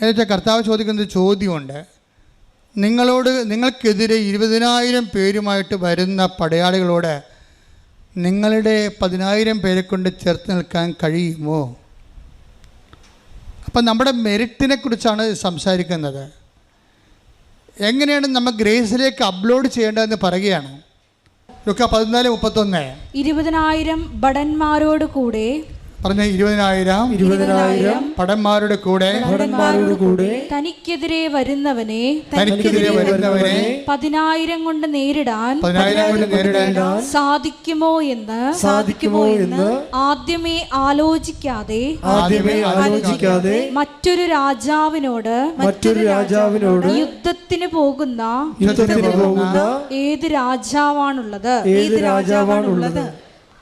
എന്നുവെച്ചാൽ കർത്താവ് ചോദിക്കുന്ന ചോദ്യമുണ്ട്. നിങ്ങളോട് നിങ്ങൾക്കെതിരെ ഇരുപതിനായിരം പേരുമായിട്ട് വരുന്ന പടയാളികളോട് നിങ്ങളുടെ പതിനായിരം പേരെ കൊണ്ട് ചേർത്ത് നിൽക്കാൻ കഴിയുമോ? അപ്പം നമ്മുടെ മെറിറ്റിനെ കുറിച്ചാണ് സംസാരിക്കുന്നത്. എങ്ങനെയാണ് നമ്മൾ ഗ്രേസിലേക്ക് അപ്ലോഡ് ചെയ്യേണ്ടതെന്ന് പറയുകയാണ്. പതിനാല് മുപ്പത്തൊന്ന്. ഇരുപതിനായിരം ഭടന്മാരോട് കൂടെ പറഞ്ഞ ഇരുപതിനായിരം ഇരുപതിനായിരം പടന്മാരുടെ കൂടെ ഭടന്മാരോട് കൂടെ തനിക്കെതിരെ വരുന്നവനെ തനിക്കെതിരെ വരുന്നവനെ പതിനായിരം കൊണ്ട് നേരിടാൻ പതിനായിരം കൊണ്ട് നേരിടാൻ സാധിക്കുമോ എന്ന് സാധിക്കുമോ എന്ന് ആദ്യമേ ആലോചിക്കാതെ ആദ്യമേ ആലോചിക്കാതെ മറ്റൊരു രാജാവിനോട് മറ്റൊരു രാജാവിനോട് യുദ്ധത്തിന് പോകുന്ന യുദ്ധത്തിന് പോകുന്ന ഏത് രാജാവാണുള്ളത്? ഏത് രാജാവാണുള്ളത്?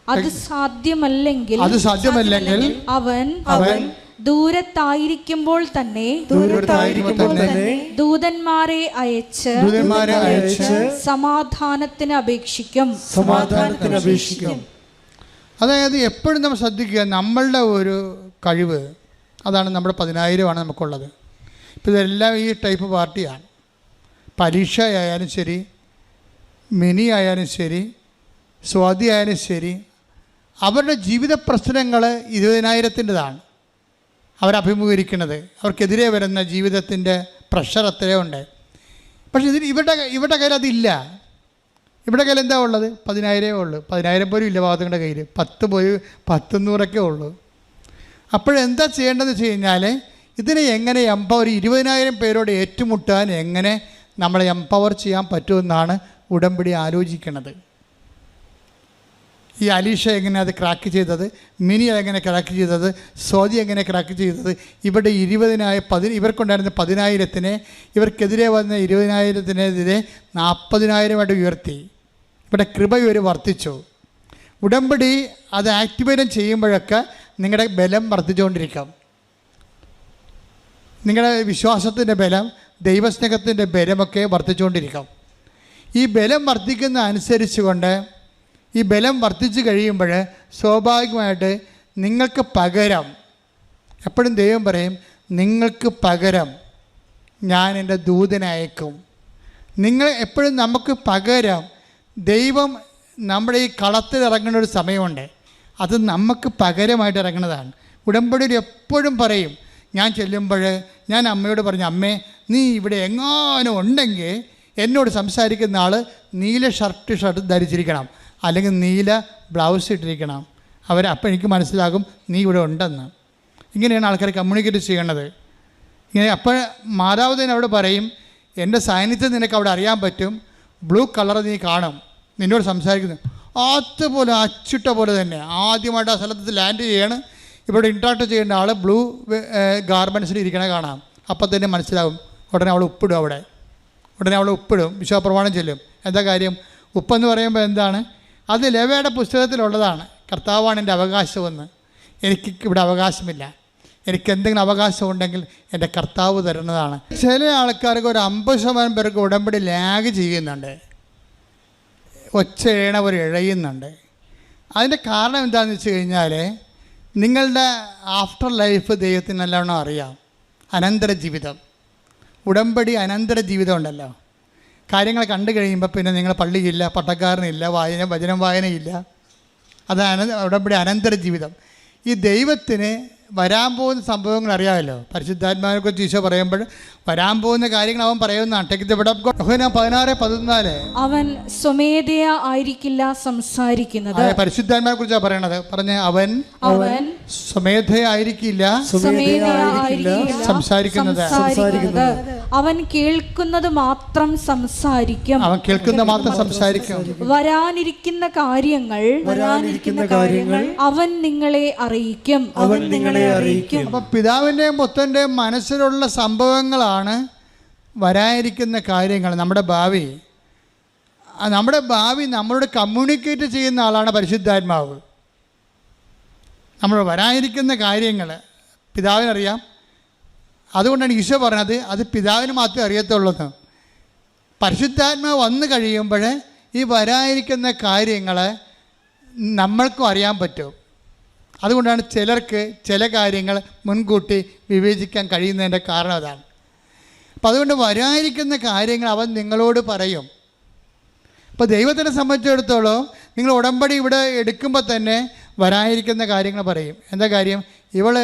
അത് സാധ്യമല്ലെങ്കിൽ അത് സാധ്യമല്ലെങ്കിൽ അവൻ അവൻ ദൂരത്തായിരിക്കുമ്പോൾ തന്നെ ദൂരത്തായിരിക്കുമ്പോൾ തന്നെ ദൂതന്മാരെ അയച്ച് ദൂതന്മാരെ അയച്ച് സമാധാനത്തിന് അപേക്ഷിക്കും. സമാധാനത്തിന് അപേക്ഷിക്കും. അതായത് എപ്പോഴും നമ്മൾ ശ്രദ്ധിക്കുക നമ്മളുടെ ഒരു കഴിവ് അതാണ് നമ്മുടെ പതിനായിരമാണ് നമുക്കുള്ളത്. ഇപ്പം ഇതെല്ലാം ഈ ടൈപ്പ് പാർട്ടിയാണ്. പരീക്ഷ ആയാലും ശരി മിനി ആയാലും ശരി സ്വാതി ആയാലും ശരി അവരുടെ ജീവിത പ്രശ്നങ്ങൾ ഇരുപതിനായിരത്തിന്റെതാണ്. അവരഭിമുഖീകരിക്കുന്നത് അവർക്കെതിരെ വരുന്ന ജീവിതത്തിന്റെ പ്രഷർ അത്രയേ ഉണ്ട് പക്ഷേ ഇതിന് ഇവരുടെ ഇവരുടെ കയ്യിൽ അതില്ല. ഇവിടെ കയ്യിൽ എന്താ ഉള്ളത്? പതിനായിരമേ ഉള്ളൂ. പതിനായിരം പോലും ഇല്ല ഭാഗത്തുങ്ങളുടെ കയ്യിൽ. പത്ത് പോയി പത്തുനൂറൊക്കെ ഉള്ളൂ. അപ്പോഴെന്താ ചെയ്യേണ്ടതെന്ന് വെച്ച് കഴിഞ്ഞാൽ ഇതിനെ എങ്ങനെ എംപവർ ഇരുപതിനായിരം പേരോട് ഏറ്റുമുട്ടാൻ എങ്ങനെ നമ്മളെ എംപവർ ചെയ്യാൻ പറ്റുമെന്നാണ് ഉടമ്പടി ആലോചിക്കുന്നത്. ഈ അലീഷ എങ്ങനെ അത് ക്രാക്ക് ചെയ്തത്? മിനി എങ്ങനെ ക്രാക്ക് ചെയ്തത്? സ്വാതി എങ്ങനെ ക്രാക്ക് ചെയ്തത്? ഇവിടെ ഇരുപതിനായ പതി ഇവർക്കുണ്ടായിരുന്ന പതിനായിരത്തിനെ ഇവർക്കെതിരെ വന്ന ഇരുപതിനായിരത്തിനെതിരെ നാൽപ്പതിനായിരമായിട്ട് ഉയർത്തി. ഇവിടെ കൃപ ഇവർ വർദ്ധിച്ചു. ഉടമ്പടി അത് ആക്ടിവേറ്റ് ചെയ്യുമ്പോഴൊക്കെ നിങ്ങളുടെ ബലം വർദ്ധിച്ചുകൊണ്ടിരിക്കാം. നിങ്ങളുടെ വിശ്വാസത്തിന്റെ ബലം ദൈവസ്നേഹത്തിന്റെ ബലമൊക്കെ വർദ്ധിച്ചുകൊണ്ടിരിക്കാം. ഈ ബലം വർദ്ധിക്കുന്ന അനുസരിച്ച് കൊണ്ട് ഈ ബലം വർദ്ധിച്ചു കഴിയുമ്പോൾ സ്വാഭാവികമായിട്ട് നിങ്ങൾക്ക് പകരം എപ്പോഴും ദൈവം പറയും നിങ്ങൾക്ക് പകരം ഞാൻ എന്റെ ദൂതനയക്കും നിങ്ങൾ എപ്പോഴും നമുക്ക് പകരം ദൈവം നമ്മുടെ ഈ കളത്തിൽ ഇറങ്ങുന്ന ഒരു സമയമുണ്ട്. അത് നമുക്ക് പകരമായിട്ട് ഇറങ്ങുന്നതാണ്. ഉടമ്പടിയിൽ എപ്പോഴും പറയും ഞാൻ ചെല്ലുമ്പോൾ ഞാൻ അമ്മയോട് പറഞ്ഞു അമ്മേ നീ ഇവിടെ എങ്ങാനും ഉണ്ടെങ്കിൽ എന്നോട് സംസാരിക്കുന്ന ആൾ നീല ഷർട്ട് ഷർട്ട് ധരിച്ചിരിക്കണം. അല്ലെങ്കിൽ നീല ബ്ലൗസ് ഇട്ടിരിക്കണം. അവർ അപ്പം എനിക്ക് മനസ്സിലാകും നീ ഇവിടെ ഉണ്ടെന്ന്. ഇങ്ങനെയാണ് ആൾക്കാർ കമ്മ്യൂണിക്കേറ്റ് ചെയ്യേണ്ടത്. ഇങ്ങനെ അപ്പോൾ മാതാവ് അവിടെ പറയും എന്റെ സാന്നിധ്യം നിനക്ക് അവിടെ അറിയാൻ പറ്റും. ബ്ലൂ കളർ നീ കാണും. നിന്നോട് സംസാരിക്കുന്നു. അതുപോലെ അച്ചുട്ട പോലെ തന്നെ. ആദ്യമായിട്ട് ആ സ്ഥലത്ത് ലാൻഡ് ചെയ്യാണ്. ഇവിടെ ഇൻട്രാക്ട് ചെയ്യേണ്ട ആൾ ബ്ലൂ ഗാർമെൻസിൽ ഇരിക്കണ കാണാം. അപ്പം തന്നെ മനസ്സിലാവും ഉടനെ അവൾ ഉപ്പിടും അവിടെ. ഉടനെ അവൾ ഉപ്പിടും. വിശ്വപ്രമാണം ചെല്ലും. എന്താ കാര്യം? ഉപ്പെന്ന് പറയുമ്പോൾ എന്താണ്? അത് ലെവയുടെ പുസ്തകത്തിലുള്ളതാണ്. കർത്താവാണ് എന്റെ അവകാശമെന്ന്. എനിക്ക് ഇവിടെ അവകാശമില്ല. എനിക്ക് എന്തെങ്കിലും അവകാശം ഉണ്ടെങ്കിൽ എന്റെ കർത്താവ് തരുന്നതാണ്. ചില ആൾക്കാർക്ക് ഒരു അമ്പത് ശതമാനം പേർക്ക് ഉടമ്പടി ലാഗ് ചെയ്യുന്നുണ്ട്. ഒരു ഇഴയുന്നുണ്ട്. അതിന്റെ കാരണം എന്താണെന്ന് വെച്ച് കഴിഞ്ഞാൽ നിങ്ങളുടെ ആഫ്റ്റർ ലൈഫ് ദൈവത്തിന് നല്ലവണ്ണം അറിയാം. അനന്തര ജീവിതം ഉടമ്പടി അനന്തര ജീവിതം ഉണ്ടല്ലോ. കാര്യങ്ങൾ കണ്ടു കഴിയുമ്പോൾ പിന്നെ നിങ്ങൾ പള്ളിയില്ല പട്ടക്കാരനില്ല വായന വചനം വായനയില്ല. അത് അന ഇവിടെ അനന്തര ജീവിതം. ഈ ദൈവത്തിന് വരാൻ പോകുന്ന സംഭവങ്ങൾ അറിയാമല്ലോ? പരിശുദ്ധാത്മാവിനെ കുറിച്ച് ഈശോ പറയുമ്പോൾ വരാൻ പോകുന്ന കാര്യങ്ങൾ അവൻ പറയുന്നതാണ്. പതിനാറ് പതിനാല്. അവൻ സ്വമേധയ ആയിരിക്കില്ല സംസാരിക്കുന്നത്. അതെ പരിശുദ്ധാത്മാവിനെ കുറിച്ചാണ് പറയണത്? പറഞ്ഞ അവൻ അവൻ സ്വമേധയായിരിക്കില്ല സംസാരിക്കുന്നത്. അവൻ കേൾക്കുന്നത് മാത്രം സംസാരിക്കും. അവൻ കേൾക്കുന്ന മാത്രം സംസാരിക്കും. വരാനിരിക്കുന്ന കാര്യങ്ങൾ വരാനിരിക്കുന്ന കാര്യങ്ങൾ അവൻ നിങ്ങളെ അറിയിക്കും. അവൻ നിങ്ങളെ അറിയിക്കും. അപ്പൊ പിതാവിന്റെയും പുത്രന്റെയും മനസ്സിലുള്ള സംഭവങ്ങളാണ് വരാനിരിക്കുന്ന കാര്യങ്ങൾ. നമ്മുടെ ഭാവി. നമ്മുടെ ഭാവി നമ്മളോട് കമ്മ്യൂണിക്കേറ്റ് ചെയ്യുന്ന ആളാണ് പരിശുദ്ധാത്മാവ്. നമ്മൾ വരാനിരിക്കുന്ന കാര്യങ്ങൾ. പിതാവിനറിയാം. അതുകൊണ്ടാണ് ഈശോ പറഞ്ഞത് അത് പിതാവിന് മാത്രമേ അറിയത്തുള്ളൂ പരിശുദ്ധാത്മ പരിശുദ്ധാത്മാവ് വന്നു കഴിയുമ്പോൾ ഈ വരാനിരിക്കുന്ന കാര്യങ്ങൾ നമ്മൾക്കും അറിയാൻ പറ്റും. അതുകൊണ്ടാണ് ചിലർക്ക് ചില കാര്യങ്ങൾ മുൻകൂട്ടി വിവേചിക്കാൻ കഴിയുന്നതിന്റെ കാരണം അതാണ്. അപ്പം അതുകൊണ്ട് വരാനിരിക്കുന്ന കാര്യങ്ങൾ അവൻ നിങ്ങളോട് പറയും. അപ്പോൾ ദൈവത്തിനെ സംബന്ധിച്ചിടത്തോളം നിങ്ങൾ ഉടമ്പടി ഇവിടെ എടുക്കുമ്പോൾ തന്നെ വരാനിരിക്കുന്ന കാര്യങ്ങൾ പറയും. എന്താ കാര്യം? ഇവൾ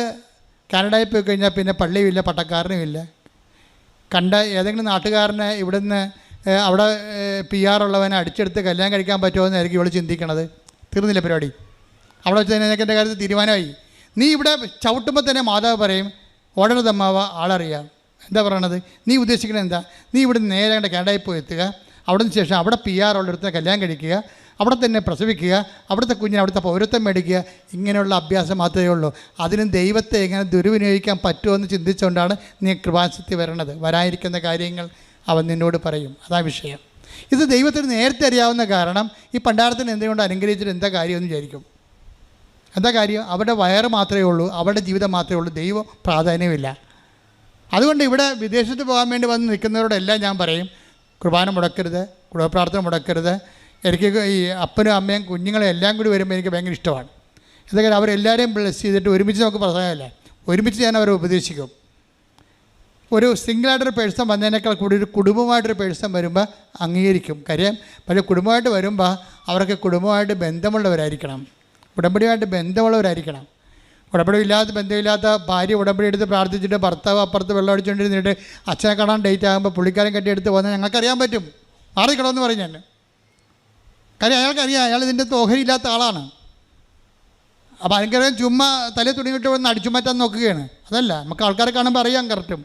കാനഡയിൽ പോയി കഴിഞ്ഞാൽ പിന്നെ പള്ളിയുമില്ല പട്ടക്കാരനുമില്ല. കണ്ട ഏതെങ്കിലും നാട്ടുകാരനെ ഇവിടുന്ന് അവിടെ പി ആർ ഉള്ളവനെ അടിച്ചെടുത്ത് കല്യാണം കഴിക്കാൻ പറ്റുമോ എന്നായിരിക്കും ഇവൾ ചിന്തിക്കണത്. തീർന്നില്ല പരിപാടി. അവിടെ വെച്ച് തന്നെ എന്റെ കാര്യത്തിൽ തീരുമാനമായി? നീ ഇവിടെ ചവിട്ടുമ്പോൾ തന്നെ മാതാവ് പറയും ഓടരുതമ്മാവ ആളറിയാം. എന്താ പറയണത്? നീ ഉദ്ദേശിക്കുന്നത് എന്താ? നീ ഇവിടെ നേരെ കണ്ട കാനഡയിൽ പോയി എത്തുക. അവിടെ ശേഷം അവിടെ പി ആർ ഉള്ളിടത്ത് കല്യാണം കഴിക്കുക. അവിടെ തന്നെ പ്രസവിക്കുക അവിടുത്തെ കുഞ്ഞിന് അവിടുത്തെ പൗരത്വം മേടിക്കുക ഇങ്ങനെയുള്ള അഭ്യാസം മാത്രമേ ഉള്ളൂ. അതിനും ദൈവത്തെ എങ്ങനെ ദുരുവിനിയോഗിക്കാൻ പറ്റുമെന്ന് ചിന്തിച്ചുകൊണ്ടാണ് നീ കൃപാസത്തിൽ വരണത് വരാനിരിക്കുന്ന കാര്യങ്ങൾ അവൻ നിന്നോട് പറയും. അതാ വിഷയം. ഇത് ദൈവത്തിന് നേരത്തെ അറിയാവുന്ന കാരണം ഈ പണ്ടാരത്തിന് എന്തുകൊണ്ട് അനുഗ്രഹിച്ചിട്ട് എന്താ കാര്യമെന്ന് വിചാരിക്കും. എന്താ കാര്യം? അവരുടെ വയറ് മാത്രമേ ഉള്ളൂ അവരുടെ ജീവിതം മാത്രമേ ഉള്ളൂ ദൈവം പ്രാധാന്യമില്ല. അതുകൊണ്ട് ഇവിടെ വിദേശത്ത് പോകാൻ വേണ്ടി വന്ന് നിൽക്കുന്നവരോടെല്ലാം ഞാൻ പറയും കുർബാന മുടക്കരുത് കുടുംബപ്രാർത്ഥന മുടക്കരുത് എനിക്ക് ഈ അപ്പനും അമ്മയും കുഞ്ഞുങ്ങളെ എല്ലാം കൂടി വരുമ്പോൾ എനിക്ക് ഭയങ്കര ഇഷ്ടമാണ്. ഇതൊക്കെ അവരെല്ലാവരെയും ബ്ലസ് ചെയ്തിട്ട് ഒരുമിച്ച് നമുക്ക് പ്രസംഗമല്ല? ഒരുമിച്ച് ഞാൻ അവരെ ഉപദേശിക്കും. ഒരു സിംഗിളായിട്ടൊരു പേഴ്സൺ വന്നതിനേക്കാൾ കൂടി ഒരു കുടുംബമായിട്ടൊരു പേഴ്സൺ വരുമ്പോൾ അംഗീകരിക്കും. കാര്യം പക്ഷേ കുടുംബമായിട്ട് വരുമ്പോൾ അവർക്ക് കുടുംബമായിട്ട് ബന്ധമുള്ളവരായിരിക്കണം. ഉടമ്പടിയായിട്ട് ബന്ധമുള്ളവരായിരിക്കണം. ഉടമ്പടി ഇല്ലാത്ത ബന്ധമില്ലാത്ത ഭാര്യ ഉടമ്പടി എടുത്ത് പ്രാർത്ഥിച്ചിട്ട് ഭർത്താവ് അപ്പുറത്ത് വെള്ളം അടിച്ചുകൊണ്ടിരുന്നിട്ട് അച്ഛനെ കാണാൻ ഡേറ്റ് ആകുമ്പോൾ പുള്ളിക്കാരൻ കെട്ടിയെടുത്ത് പോകുന്നത് ഞങ്ങൾക്കറിയാൻ പറ്റും. മാറിക്കണമെന്ന് പറഞ്ഞു ഞാൻ. കാര്യം അയാൾക്കറിയാം അയാൾ ഇതിന്റെ ഓഹരിയില്ലാത്ത ആളാണ്. അപ്പോൾ ഭയങ്കര ചുമ്മാ തലേ തുണിയിട്ട് വന്ന് അടിച്ചു മാറ്റാൻ നോക്കുകയാണ്. അതല്ല നമുക്ക് ആൾക്കാരെ കാണുമ്പോൾ അറിയാം കറക്റ്റും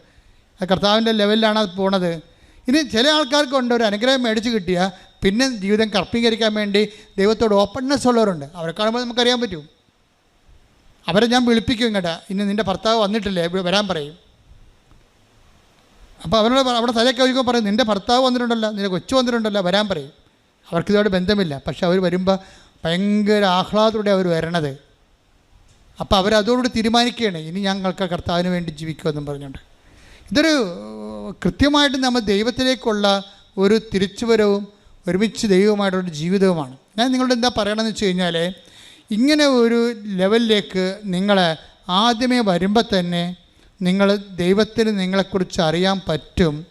കർത്താവിന്റെ ലെവലിലാണ് അത് പോണത്. ഇനി ചില ആൾക്കാർക്ക് ഉണ്ട് ഒരു അനുഗ്രഹം മേടിച്ച് കിട്ടിയാൽ പിന്നെ ജീവിതം കർപ്പീകരിക്കാൻ വേണ്ടി ദൈവത്തോട് ഓപ്പൺനെസ് ഉള്ളവരുണ്ട്. അവരെ കാണുമ്പോൾ നമുക്കറിയാൻ പറ്റും. അവരെ ഞാൻ വിളിപ്പിക്കും ഇങ്ങോട്ട്. ഇനി നിന്റെ ഭർത്താവ് വന്നിട്ടില്ലേ? വരാൻ പറയും. അപ്പോൾ അവരോട് അവിടെ തലയൊക്കെ ഒഴിക്കുമ്പോൾ പറയും നിന്റെ ഭർത്താവ് വന്നിട്ടുണ്ടല്ലോ നിന്റെ കൊച്ചു വന്നിട്ടുണ്ടല്ലോ വരാൻ പറയും. അവർക്ക് ഇതോട് ബന്ധമില്ല. പക്ഷെ അവർ വരുമ്പോൾ ഭയങ്കര ആഹ്ലാദത്തോടെ അവർ വരണത്. അപ്പോൾ അവരതോടുകൂടി തീരുമാനിക്കുകയാണ്. ഇനി ഞങ്ങൾക്ക് കർത്താവിന് വേണ്ടി ജീവിക്കുമെന്നും പറഞ്ഞുകൊണ്ട്. ഇതൊരു കൃത്യമായിട്ട് നമ്മൾ ദൈവത്തിലേക്കുള്ള ഒരു തിരിച്ചുവരവും ഒരുമിച്ച് ദൈവവുമായിട്ടുള്ള ജീവിതവുമാണ്. ഞാൻ നിങ്ങളോട് എന്താ പറയണമെന്ന് വെച്ച് കഴിഞ്ഞാൽ ഇങ്ങനെ ഒരു ലെവലിലേക്ക് നിങ്ങൾ ആദ്യമേ വരുമ്പോൾ തന്നെ നിങ്ങൾ ദൈവത്തിന് നിങ്ങളെക്കുറിച്ച് അറിയാൻ പറ്റും.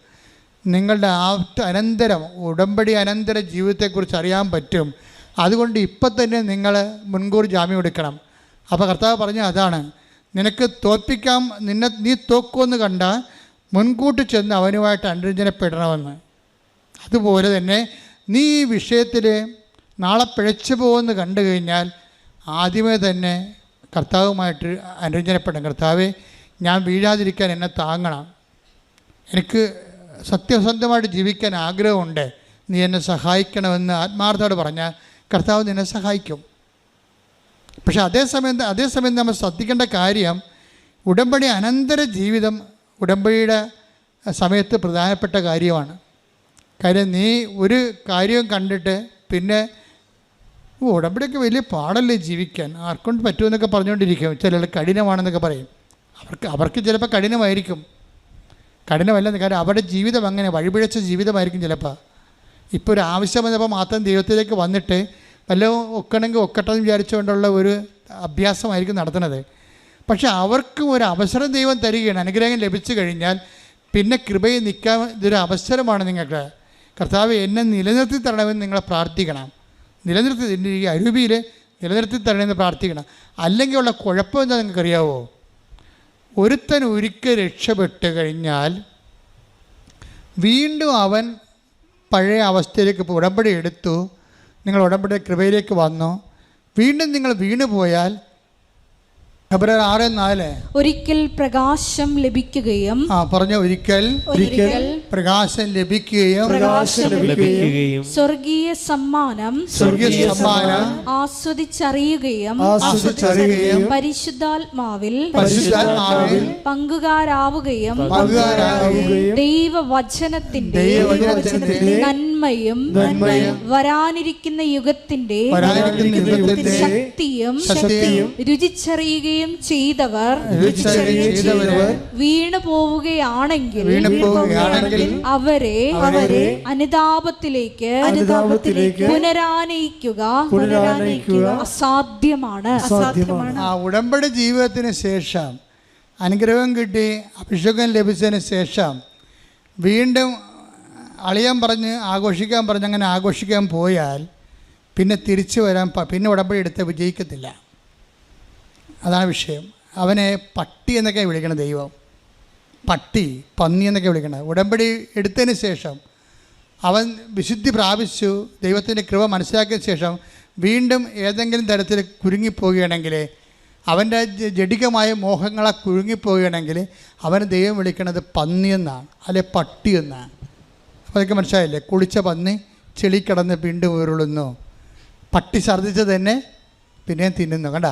നിങ്ങളുടെ ആ അനന്തരം ഉടമ്പടി അനന്തര ജീവിതത്തെക്കുറിച്ച് അറിയാൻ പറ്റും. അതുകൊണ്ട് ഇപ്പം തന്നെ നിങ്ങൾ മുൻകൂർ ജാമ്യം എടുക്കണം. അപ്പോൾ കർത്താവ് പറഞ്ഞ അതാണ് നിനക്ക് തോൽപ്പിക്കാം നിന്നെ നീ തോക്കുമെന്ന് കണ്ട മുൻകൂട്ടി ചെന്ന് അവനുമായിട്ട് അനുരഞ്ജനപ്പെടണമെന്ന്. അതുപോലെ തന്നെ നീ ഈ വിഷയത്തിൽ നാളെ പിഴച്ചു പോകുമെന്ന് കണ്ടു കഴിഞ്ഞാൽ ആദ്യമേ തന്നെ കർത്താവുമായിട്ട് അനുരഞ്ജനപ്പെടണം. കർത്താവെ ഞാൻ വീഴാതിരിക്കാൻ എന്നെ താങ്ങണം. എനിക്ക് സത്യസന്ധമായിട്ട് ജീവിക്കാൻ ആഗ്രഹമുണ്ട്. നീ എന്നെ സഹായിക്കണമെന്ന് ആത്മാർത്ഥത്തോട് പറഞ്ഞാൽ കർത്താവ് നിന്നെ സഹായിക്കും. പക്ഷെ അതേസമയം അതേസമയം നമ്മൾ ശ്രദ്ധിക്കേണ്ട കാര്യം ഉടമ്പടി അനന്തര ജീവിതം ഉടമ്പടിയുടെ സമയത്ത് പ്രധാനപ്പെട്ട കാര്യമാണ്. കാര്യം നീ ഒരു കാര്യം കണ്ടിട്ട് പിന്നെ "ഓ, ഉടമ്പടിയൊക്കെ വലിയ പാടല്ലേ ജീവിക്കാൻ? ആർക്കൊണ്ട് പറ്റുമെന്നൊക്കെ പറഞ്ഞുകൊണ്ടിരിക്കും. ചിലർ കഠിനമാണെന്നൊക്കെ പറയും. അവർക്ക് അവർക്ക് ചിലപ്പോൾ കഠിനമായിരിക്കും. കഠിനമല്ലെന്ന് കാരണം അവരുടെ ജീവിതം അങ്ങനെ വഴിപിഴച്ച ജീവിതമായിരിക്കും ചിലപ്പോൾ. ഇപ്പോൾ ഒരു ആവശ്യം വന്നപ്പോൾ മാത്രം ദൈവത്തിലേക്ക് വന്നിട്ട് വല്ലതും ഒക്കണമെങ്കിൽ ഒക്കട്ടെ എന്ന് വിചാരിച്ചുകൊണ്ടുള്ള ഒരു അഭ്യാസമായിരിക്കും നടത്തുന്നത്. പക്ഷെ അവർക്കും ഒരു അവസരം ദൈവം തരികയാണ് അനുഗ്രഹം ലഭിച്ചു കഴിഞ്ഞാൽ പിന്നെ കൃപയിൽ നിൽക്കാൻ ഇതൊരു അവസരമാണ് നിങ്ങൾക്ക്. കർത്താവ് എന്നെ നിലനിർത്തി തരണമെന്ന് നിങ്ങളെ പ്രാർത്ഥിക്കണം. നിലനിർത്തി ഈ അരൂപിയിൽ നിലനിർത്തി തരണമെന്ന് പ്രാർത്ഥിക്കണം. അല്ലെങ്കിൽ ഉള്ള കുഴപ്പം എന്താ നിങ്ങൾക്കറിയാവോ? ഒരുത്തൻ ഒരിക്കൽ രക്ഷപ്പെട്ട് കഴിഞ്ഞാൽ വീണ്ടും അവൻ പഴയ അവസ്ഥയിലേക്ക് ഉടമ്പടി എടുത്തു. നിങ്ങൾ ഉടമ്പടി കൃപയിലേക്ക് വന്നു. വീണ്ടും നിങ്ങൾ വീണു പോയാൽ ഒരിക്കൽ പ്രകാശം ലഭിക്കുകയും ആ പറഞ്ഞ ഒരിക്കൽ ഒരിക്കൽ പ്രകാശം ലഭിക്കുകയും പ്രകാശം ലഭിക്കുകയും സ്വർഗീയ സമ്മാനം സ്വർഗീയ സമ്മാനം ആസ്വദിച്ചറിയുകയും ആസ്വദിച്ചറിയുകയും പരിശുദ്ധാത്മാവിൽ പരിശുദ്ധാത്മാവിൽ പങ്കുകാരാവുകയും പങ്കുകാരാവുകയും ദൈവവചനത്തിന്റെ ദൈവവചനത്തിന്റെ നന്മ നന്മയും നന്മയും വരാനിരിക്കുന്ന യുഗത്തിന്റെ വരാനിരിക്കുന്ന യുഗത്തിന്റെ ശക്തിയും ശക്തിയും രുചിച്ചറിയുകയും ചെയ്തവർ രുചിച്ചറിയുകയും ചെയ്തവർ വീണു പോവുകയാണെങ്കിൽ വീണു പോവുകയാണെങ്കിൽ അവരെ അവരെ അനുതാപത്തിലേക്ക് അനുതാപത്തിലേക്ക് പുനരാനയിക്കുക. പുനരാനയിക്കുക അസാധ്യമാണ്. അസാധ്യമാണ്. ആ ഉടമ്പടി ജീവിതത്തിന് ശേഷം അനുഗ്രഹം കിട്ടി അഭിഷേകം ലഭിച്ചതിന് ശേഷം വീണ്ടും അളിയാൻ പറഞ്ഞ് ആഘോഷിക്കാൻ പറഞ്ഞ് അങ്ങനെ ആഘോഷിക്കാൻ പോയാൽ പിന്നെ തിരിച്ചു വരാൻ പിന്നെ ഉടമ്പടി എടുത്ത് വിജയിക്കത്തില്ല. അതാണ് വിഷയം. അവനെ പട്ടി എന്നൊക്കെ വിളിക്കണം ദൈവം. പട്ടി പന്നി എന്നൊക്കെ വിളിക്കണം ഉടമ്പടി എടുത്തതിന് ശേഷം അവൻ വിശുദ്ധി പ്രാപിച്ചു ദൈവത്തിന്റെ കൃപ മനസ്സിലാക്കിയ ശേഷം വീണ്ടും ഏതെങ്കിലും തരത്തിൽ കുരുങ്ങിപ്പോവുകയാണെങ്കിൽ അവന്റെ ജഡികമായ മോഹങ്ങളെ കുരുങ്ങിപ്പോവുകയാണെങ്കിൽ അവന് ദൈവം വിളിക്കുന്നത് പന്നി എന്നാണ് അല്ലെ പട്ടി എന്നാണ്. അപ്പോൾ അതൊക്കെ മനസ്സിലായില്ലേ? കുളിച്ച പന്നി ചെളി കിടന്ന് വീണ്ടും ഉരുളുന്നു. പട്ടി ഛർദ്ദിച്ച് തന്നെ പിന്നെയും തിന്നുന്നു കണ്ട?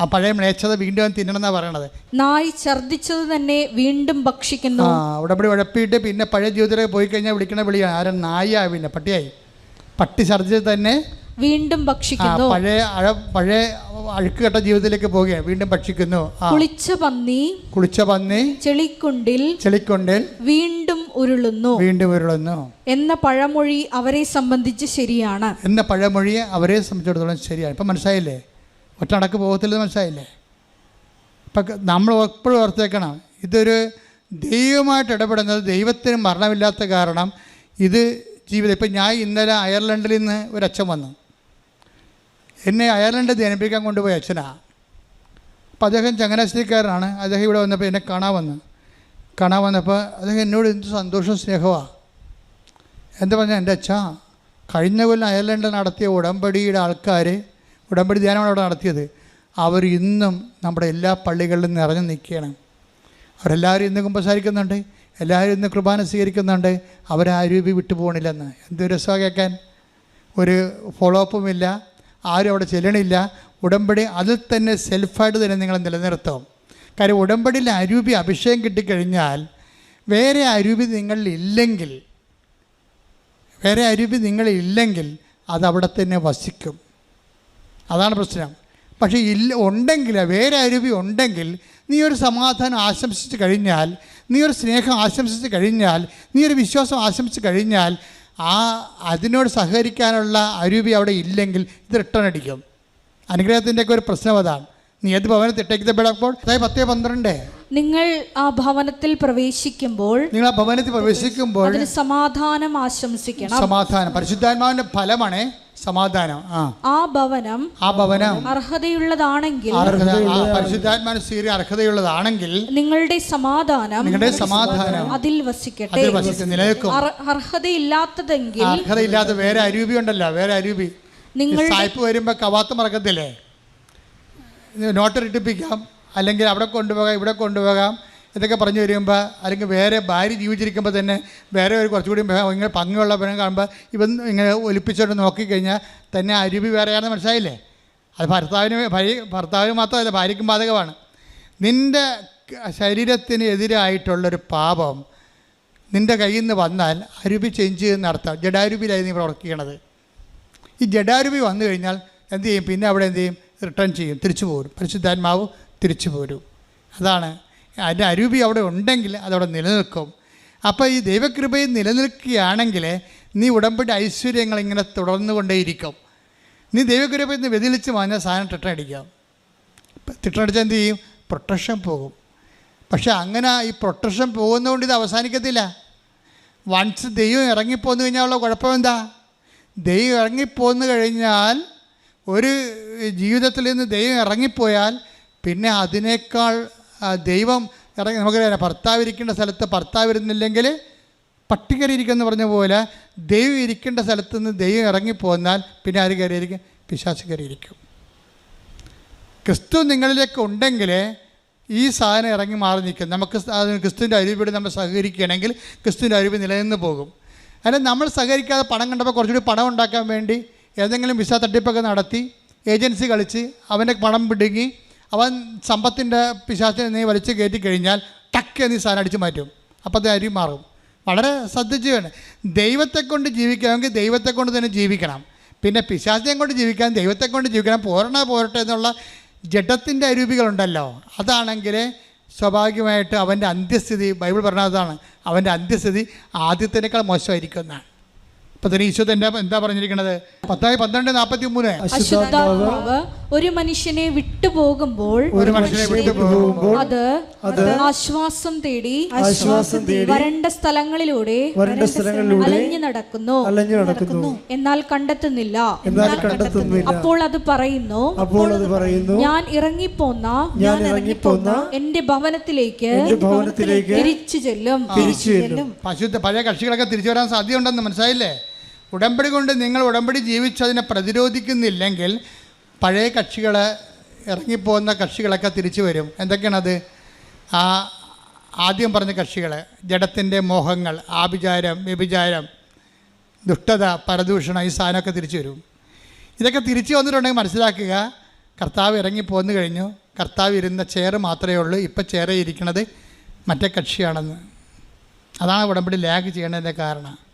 ആ പഴയ മ്ലേച്ഛത വീണ്ടും തിന്നണമെന്നാണ് പറയണത്. നായി ഛർദിച്ചത് തന്നെ വീണ്ടും ഭക്ഷിക്കുന്നു. ആ ഉടമ്പടി ഉഴപ്പിയിട്ട് പിന്നെ പഴയ ജീവിതത്തിലേക്ക് പോയി കഴിഞ്ഞാൽ വിളിക്കണ വിളിയാണ് ആരും നായിയാ പിന്നെ പട്ടിയായി. പട്ടി ഛർദിച്ചത് തന്നെ വീണ്ടും ഭക്ഷിക്കുന്നു. പഴയ പഴയ അഴുക്ക് കെട്ട ജീവിതത്തിലേക്ക് പോവുകയാണ് വീണ്ടും ഭക്ഷിക്കുന്നു. കുളിച്ച പന്നി കുളിച്ച പന്നി ചെളിക്കുണ്ടിൽ ചെളിക്കുണ്ടിൽ വീണ്ടും ഉരുളുന്നു. വീണ്ടും ഉരുളുന്നു. എന്ന പഴമൊഴി അവരെ സംബന്ധിച്ച് ശരിയാണ്. എന്ന പഴമൊഴി അവരെ സംബന്ധിച്ചിടത്തോളം ശരിയാണ്. ഇപ്പം മനസ്സിലായില്ലേ? ഒറ്റ അടക്ക് പോകത്തില്ലെന്ന് മനസ്സിലായില്ലേ? ഇപ്പം നമ്മൾ എപ്പോഴും ഓർത്തേക്കണം ഇതൊരു ദൈവമായിട്ട് ഇടപെടുന്നത് ദൈവത്തിന് മരണമില്ലാത്ത കാരണം ഇത് ജീവിതം. ഇപ്പം ഞാൻ ഇന്നലെ അയർലൻഡിൽ നിന്ന് ഒരു അച്ഛൻ വന്നു. എന്നെ അയർലൻഡ് ധ്യാനിപ്പിക്കാൻ കൊണ്ടുപോയ അച്ഛനാണ് അപ്പോൾ അദ്ദേഹം ചങ്ങനാശ്ശേരിക്കാരനാണ്. അദ്ദേഹം ഇവിടെ വന്നപ്പോൾ എന്നെ കാണാൻ വന്നു. കാണാൻ വന്നപ്പോൾ അദ്ദേഹം എന്നോട് എന്ത് സന്തോഷവും സ്നേഹമാണ് എന്താ പറഞ്ഞാൽ എന്റെ അച്ഛാ കഴിഞ്ഞ കൊല്ലം അയർലൻഡിൽ നടത്തിയ ഉടമ്പടിയുടെ ആൾക്കാർ ഉടമ്പടി ധ്യാനമാണ് അവിടെ നടത്തിയത്. അവർ ഇന്നും നമ്മുടെ എല്ലാ പള്ളികളിലും നിറഞ്ഞു നിൽക്കുകയാണ്. അവരെല്ലാവരും ഇന്ന് കുമ്പസാരിക്കുന്നുണ്ട്. എല്ലാവരും ഇന്ന് കുർബാന സ്വീകരിക്കുന്നുണ്ട്. അവരാരൂപി വിട്ടു പോകണില്ലെന്ന് എന്ത് രസമാണ് കേൾക്കാൻ? ഒരു ഫോളോ അപ്പും ഇല്ല. ആരും അവിടെ ചെല്ലണില്ല. ഉടമ്പടി അതിൽ തന്നെ സെൽഫായിട്ട് തന്നെ നിങ്ങൾ നിലനിർത്തും. കാര്യം ഉടമ്പടിയിൽ അരൂപി അഭിഷേകം കിട്ടിക്കഴിഞ്ഞാൽ വേറെ അരൂപി നിങ്ങളിലില്ലെങ്കിൽ വേറെ അരൂപി നിങ്ങളില്ലെങ്കിൽ അത് അവിടെ തന്നെ വസിക്കും. അതാണ് പ്രശ്നം. പക്ഷേ ഇല്ല ഉണ്ടെങ്കിൽ വേറെ അരുവി ഉണ്ടെങ്കിൽ നീ ഒരു സമാധാനം ആശംസിച്ച് കഴിഞ്ഞാൽ നീ ഒരു സ്നേഹം ആശംസിച്ച് കഴിഞ്ഞാൽ നീ ഒരു വിശ്വാസം ആശംസിച്ച് കഴിഞ്ഞാൽ ആ അതിനോട് സഹകരിക്കാനുള്ള അരുവി അവിടെ ഇല്ലെങ്കിൽ ഇത് റിട്ടേൺ അടിക്കും. അനുഗ്രഹത്തിന്റെയൊക്കെ ഒരു പ്രശ്നം അതാണ്. നീ ഏത് ഭവനത്തിൽ ഇട്ടേക്കപ്പെടുമ്പോൾ അതായത് പത്തേ പന്ത്രണ്ട്? നിങ്ങൾ ആ ഭവനത്തിൽ പ്രവേശിക്കുമ്പോൾ നിങ്ങൾ ആ ഭവനത്തിൽ പ്രവേശിക്കുമ്പോൾ സമാധാനം ആശംസിക്കണം. സമാധാനം. പരിശുദ്ധാത്മാവിന്റെ ഫലമാണ് സമാധാനം. ആ. ഭവനം ആ ഭവനം അർഹതയുള്ളതാണെങ്കിൽ പരിശുദ്ധാത്മാൻ സ്വീകരിക്കാൻ അർഹതയുള്ളതാണെങ്കിൽ നിങ്ങളുടെ സമാധാനം നിങ്ങളുടെ സമാധാനം അതിൽ വസിക്കട്ടെ. നിലനിൽക്കും. അർ- അർഹതയില്ലാത്തതെങ്കിൽ അർഹതയില്ലാത്ത വേറെ അരൂപി ഉണ്ടല്ലോ വേറെ അരൂപി. നിങ്ങൾ സായിപ്പ് വരുമ്പോൾ കവാത്ത് മറക്കത്തില്ലേ? നോട്ട് ഇട്ടിപ്പിക്കാം അല്ലെങ്കിൽ അവിടെ കൊണ്ടുപോകാം ഇവിടെ കൊണ്ടുപോകാം. ഇതൊക്കെ പറഞ്ഞു വരുമ്പോൾ അല്ലെങ്കിൽ വേറെ ഭാര്യ ജീവിച്ചിരിക്കുമ്പോൾ തന്നെ വേറെ ഒരു കുറച്ചുകൂടി ഇങ്ങനെ ഭംഗിയുള്ള പെണ്ണ് കാണുമ്പോൾ ഇവൻ ഇങ്ങനെ ഒലിപ്പിച്ചോണ്ട് നോക്കിക്കഴിഞ്ഞാൽ തന്നെ അരുവി വേറെയാണെന്ന് മനസ്സിലായില്ലേ? അത് ഭർത്താവിന് ഭാര്യ ഭർത്താവിന് മാത്രമല്ല ഭാര്യയ്ക്കും ബാധകമാണ്. നിന്റെ ശരീരത്തിന് എതിരായിട്ടുള്ളൊരു പാപം നിന്റെ കയ്യിൽ നിന്ന് വന്നാൽ അരുവി ചേഞ്ച് ചെയ്യുന്ന അർത്ഥം. ജഡാരുവിയിലായി നീ പ്രവർത്തിക്കണത് ഈ ജഡാരുവി വന്നു കഴിഞ്ഞാൽ എന്ത് ചെയ്യും? പിന്നെ അവിടെ എന്ത് ചെയ്യും? റിട്ടേൺ ചെയ്യും. തിരിച്ചു പോരും പരിശുദ്ധാത്മാവ് തിരിച്ചു പോരും അതാണ് അതിന്റെ അരൂപി അവിടെ ഉണ്ടെങ്കിൽ അതവിടെ നിലനിൽക്കും. അപ്പോൾ ഈ ദൈവകൃപയിൽ നിലനിൽക്കുകയാണെങ്കിൽ നീ ഉടമ്പടി ഐശ്വര്യങ്ങൾ ഇങ്ങനെ തുടർന്നു കൊണ്ടേയിരിക്കും. നീ ദൈവകൃപയിൽ നിന്ന് വ്യതിലിച്ച് മാഞ്ഞ സാധനം തിട്ടടിക്കാം. തിട്ടടിച്ചാൽ എന്ത് ചെയ്യും? പ്രൊട്ടക്ഷൻ പോകും. പക്ഷെ അങ്ങനെ ഈ പ്രൊട്ടക്ഷൻ പോകുന്നതുകൊണ്ട് ഇത് അവസാനിക്കത്തില്ല. വൺസ് ദൈവം ഇറങ്ങിപ്പോന്നു കഴിഞ്ഞാലുള്ള കുഴപ്പമെന്താ ദൈവം ഇറങ്ങിപ്പോന്നു കഴിഞ്ഞാൽ ഒരു ജീവിതത്തിൽ നിന്ന് ദൈവം ഇറങ്ങിപ്പോയാൽ പിന്നെ അതിനേക്കാൾ ദൈവം ഇറങ്ങി നമുക്കറിയാം ഭർത്താവ് ഇരിക്കേണ്ട സ്ഥലത്ത് ഭർത്താവ് ഇരുന്നില്ലെങ്കിൽ പട്ടി കയറിയിരിക്കും എന്ന് പറഞ്ഞ പോലെ ദൈവം ഇരിക്കേണ്ട സ്ഥലത്ത് നിന്ന് ദൈവം ഇറങ്ങിപ്പോന്നാൽ പിന്നെ ആര് കയറിയിരിക്കും പിശാച്ച് കയറിയിരിക്കും ക്രിസ്തു നിങ്ങളിലേക്ക് ഉണ്ടെങ്കിൽ ഈ സാധനം ഇറങ്ങി മാറി നിൽക്കും. നമുക്ക് ക്രിസ്തുവിന്റെ അരുവിയോട് നമ്മൾ സഹകരിക്കുകയാണെങ്കിൽ ക്രിസ്തുവിന്റെ അരുവി നിലനിന്ന് പോകും. അല്ല നമ്മൾ സഹകരിക്കാതെ പണം കണ്ടപ്പോൾ കുറച്ചുകൂടി പണം ഉണ്ടാക്കാൻ വേണ്ടി ഏതെങ്കിലും വിസ തട്ടിപ്പൊക്കെ നടത്തി ഏജൻസി കളിച്ച് അവന്റെ പണം പിടുങ്ങി അവൻ സമ്പത്തിന്റെ പിശാചിനെ നീ വലിച്ച് കയറ്റി കഴിഞ്ഞാൽ ടക്ക് നീ സാധനം അടിച്ചു മാറ്റും. അപ്പോൾ അരി മാറും. വളരെ ശ്രദ്ധിച്ച് വേണം ദൈവത്തെക്കൊണ്ട് ജീവിക്കണമെങ്കിൽ ദൈവത്തെ കൊണ്ട് തന്നെ ജീവിക്കണം. പിന്നെ പിശാചിനെ കൊണ്ട് ജീവിക്കാൻ ദൈവത്തെക്കൊണ്ട് ജീവിക്കണം പോരണ പോരട്ടെ എന്നുള്ള ജഡത്തിന്റെ അരൂപികളുണ്ടല്ലോ. അതാണെങ്കിൽ സ്വാഭാവികമായിട്ട് അവന്റെ അന്ത്യസ്ഥിതി ബൈബിൾ പറഞ്ഞതാണ് അവന്റെ അന്ത്യസ്ഥിതി ആദ്യത്തിനേക്കാൾ മോശമായിരിക്കും എന്നാണ്. ഇപ്പം എന്താ പറഞ്ഞിരിക്കുന്നത് പത്തായി പന്ത്രണ്ട് നാൽപ്പത്തി മൂന്ന് അശുദ്ധാത്മാവ് ഒരു മനുഷ്യനെ വിട്ടുപോകുമ്പോൾ ഒരു മനുഷ്യനെ വിട്ടുപോകുമ്പോൾ അത് അത് ആശ്വാസം തേടി ആശ്വാസം തേടി വരണ്ട സ്ഥലങ്ങളിലൂടെ വരണ്ട സ്ഥലങ്ങളിലൂടെ അലഞ്ഞു നടക്കുന്നു. അലഞ്ഞു നടക്കുന്നു. എന്നാൽ കണ്ടെത്തുന്നില്ല. എന്നാൽ കണ്ടെത്തുന്നില്ല. അപ്പോൾ അത് പറയുന്നു. അപ്പോൾ അത് പറയുന്നു. ഞാൻ ഇറങ്ങിപ്പോന്ന ഞാൻ ഇറങ്ങിപ്പോന്ന എന്റെ ഭവനത്തിലേക്ക് എന്റെ ഭവനത്തിലേക്ക് തിരിച്ചു ചെല്ലും. തിരിച്ചു ചെല്ലും. പശുദ്ധ പഴയ കക്ഷികളൊക്കെ തിരിച്ചു വരാൻ സാധ്യതയുണ്ടെന്ന് മനസ്സിലായില്ലേ? ഉടമ്പടി കൊണ്ട് നിങ്ങൾ ഉടമ്പടി ജീവിച്ചതിനെ പ്രതിരോധിക്കുന്നില്ലെങ്കിൽ പഴയ കക്ഷികൾ ഇറങ്ങിപ്പോകുന്ന കക്ഷികളൊക്കെ തിരിച്ചു വരും. എന്തൊക്കെയാണത്? ആ ആദ്യം പറഞ്ഞ കക്ഷികൾ ജഡത്തിന്റെ മോഹങ്ങൾ ആഭിചാരം വ്യഭിചാരം ദുഷ്ടത പരദൂഷണം ഈ സാധനമൊക്കെ തിരിച്ചു വരും. ഇതൊക്കെ തിരിച്ചു വന്നിട്ടുണ്ടെങ്കിൽ മനസ്സിലാക്കുക കർത്താവ് ഇറങ്ങി പോന്നു കഴിഞ്ഞു. കർത്താവ് ഇരുന്ന ചെയർ മാത്രമേ ഉള്ളൂ. ഇപ്പം ചെയറേ ഇരിക്കണത് മറ്റേ കക്ഷിയാണെന്ന്. അതാണ് ഉടമ്പടി ലാഗ് ചെയ്യണതിന്റെ കാരണം.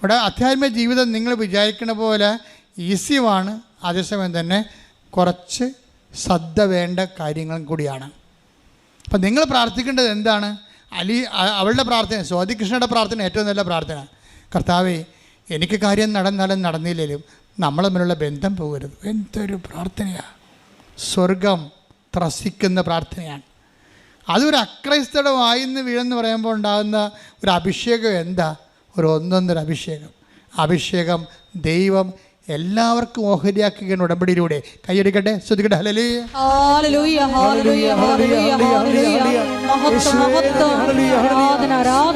ഇവിടെ അധ്യാത്മിക ജീവിതം നിങ്ങൾ വിചാരിക്കുന്ന പോലെ ഈസിയുമാണ് അതേസമയം തന്നെ കുറച്ച് ശ്രദ്ധ വേണ്ട കാര്യങ്ങളും കൂടിയാണ്. അപ്പം നിങ്ങൾ പ്രാർത്ഥിക്കേണ്ടത് എന്താണ്? അലി അവളുടെ പ്രാർത്ഥന സ്വാതികൃഷ്ണയുടെ പ്രാർത്ഥന ഏറ്റവും നല്ല പ്രാർത്ഥന. കർത്താവേ എനിക്ക് കാര്യം നടന്നാലും നടന്നില്ലെങ്കിലും നമ്മൾ തമ്മിലുള്ള ബന്ധം പോകരുത്. എന്തൊരു പ്രാർത്ഥനയാണ് സ്വർഗം ത്രസിക്കുന്ന പ്രാർത്ഥനയാണ്. അതൊരു അക്രൈസ്തയുടെ വായിന്ന് വീഴെന്ന് പറയുമ്പോൾ ഉണ്ടാകുന്ന ഒരു അഭിഷേകം എന്താ? ഒരു ഒന്നൊന്നര അഭിഷേകം. അഭിഷേകം ദൈവം എല്ലാവർക്കും ഓഹരിയാക്കുകയാണ് ഉടമ്പടിയിലൂടെ. കൈയടിക്കട്ടെ? ശ്രദ്ധിക്കട്ടെ? ഹലലേ